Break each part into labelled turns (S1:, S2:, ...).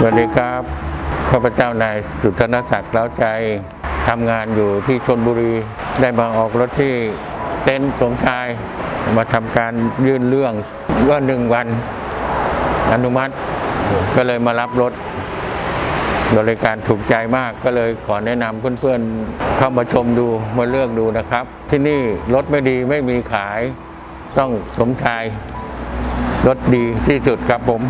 S1: สวัสดีครับ ข้าพเจ้านายสุทนศักดิ์เล้าใจทำงานอยู่ที่ชนบุรี ได้มาออกรถที่เต็นท์สมชาย มาทำการยื่นเรื่องว่าหนึ่งวันอนุมัติ ก็เลยมารับรถ บริการถูกใจมากก็เลยขอแนะนำเพื่อนๆ เข้ามาชมดูมาเลือกดูนะครับ ที่นี่รถไม่ดีไม่มีขาย ต้องสมชาย รถดีที่สุดครับผม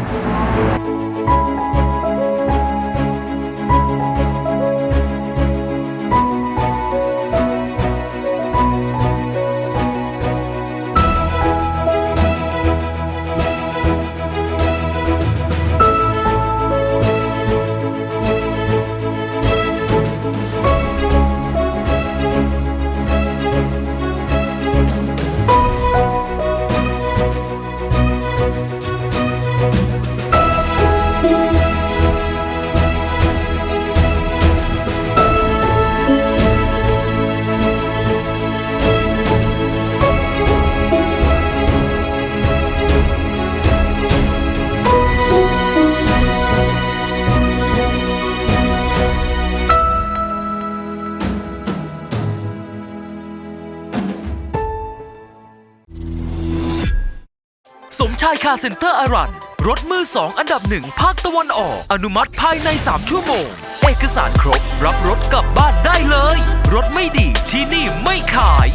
S2: สมชายคาเซ็นเตอร์อารันรถมือสองอันดับหนึ่งภาคตะวันออก อนุมัติภายใน 3 ชั่วโมง เอกสารครบ รับรถกลับบ้านได้เลย รถไม่ดีที่นี่ไม่ขาย